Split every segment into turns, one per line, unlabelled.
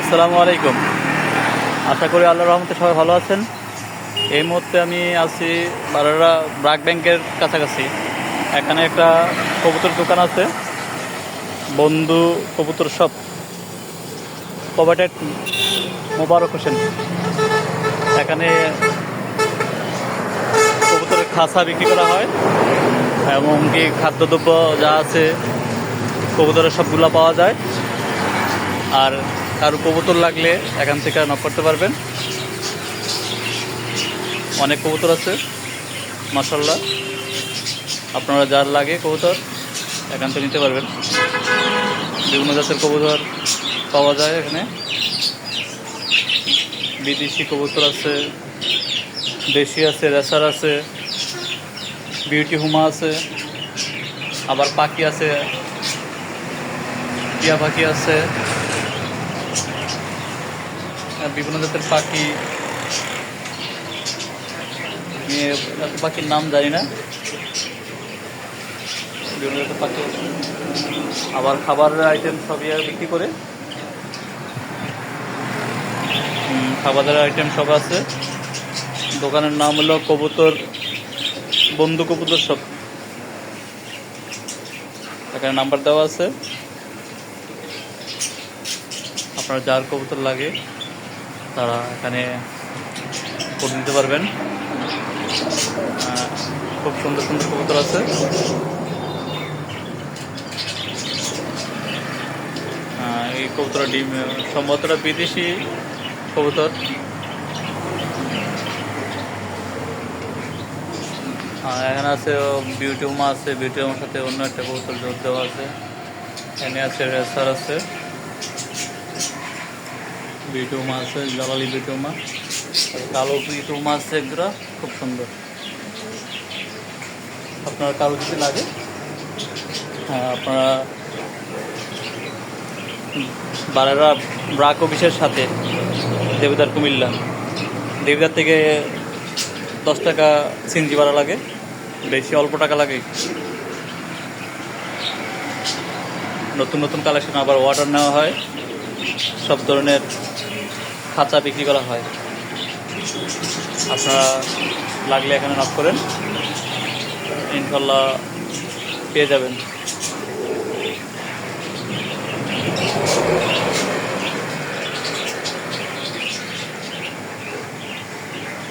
আসসালামু আলাইকুম। আশা করি আল্লাহ রহমতে সবাই ভালো আছেন। এই মুহূর্তে আমি আছি বারারা ব্রাক ব্যাংকের কাছাকাছি। এখানে একটা কবুতর দোকান আছে, বন্ধু কবুতর শপ। প্রোভাইডেড মোবারক হোসেন। এখানে কবুতরের খাসা বিক্রি করা হয়, এমনকি খাদ্যদ্রব্য যা আছে, কবুতরের সবগুলো পাওয়া যায়। আর কারও কবুতর লাগলে এখান থেকে নক করতে পারবেন। অনেক কবুতর আছে মাসাল্লাহ আপনারা যার লাগে কবুতর, এখান থেকে নিতে পারবেন। বিভিন্ন জাতের কবুতর পাওয়া যায় এখানে। বিদেশি কবুতর আছে, দেশি আছে, রেসার আছে, বিউটি হুমা আছে, আবার পাখি আছে, টিয়া পাখি আছে। আর বিভিন্ন জাতের পাখি পাখির নাম জানি না। বিভিন্ন জাতের পাখি আবার খাবারের আইটেম সবই বিক্রি করে। খাবারের আইটেম সব আছে। দোকানের নাম হলো কবুতর, বন্ধু কবুতর সব। এখানে নাম্বার দেওয়া আছে। আপনার যার কবুতর লাগে। তারা এখানে ফোন দিতে পারবেন। খুব সুন্দর সুন্দর কবুতর আছে। এই কবুতর ডিম সম্ভবতটা বিদেশি কবুতর। এখানে আছে বিউটি হোমা আছে বিউটি হোমার সাথে অন্য একটা কবুতর যোগ দেওয়া আছে। এখানে আছে রেসার আছে। বিটুমা আছে, জালালি বিটুমা কালো বিটুমা আছে একজোড়া খুব সুন্দর। আপনার কারও যদি লাগে? হ্যাঁ আপনারা বারেরা ব্রাক অফিসের সাথে দেবদার কুমিল্লা। দেবদার থেকে দশ টাকা সিনজি ভাড়া লাগে, বেশি অল্প টাকা লাগে। নতুন নতুন কালেকশন আবার অর্ডার নেওয়া হয়। সব ধরনের খাঁচা বিক্রি করা হয়। আপনারা লাগলে এখানে নক করেন। ইনশাল্লাহ পেয়ে যাবেন।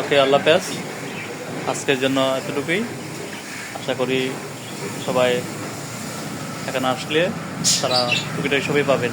ওকে, আল্লাহ হাফেজ। আজকের জন্য এতটুকুই। আশা করি সবাই এখানে আসলে তারা টুকিটাকি সবই পাবেন।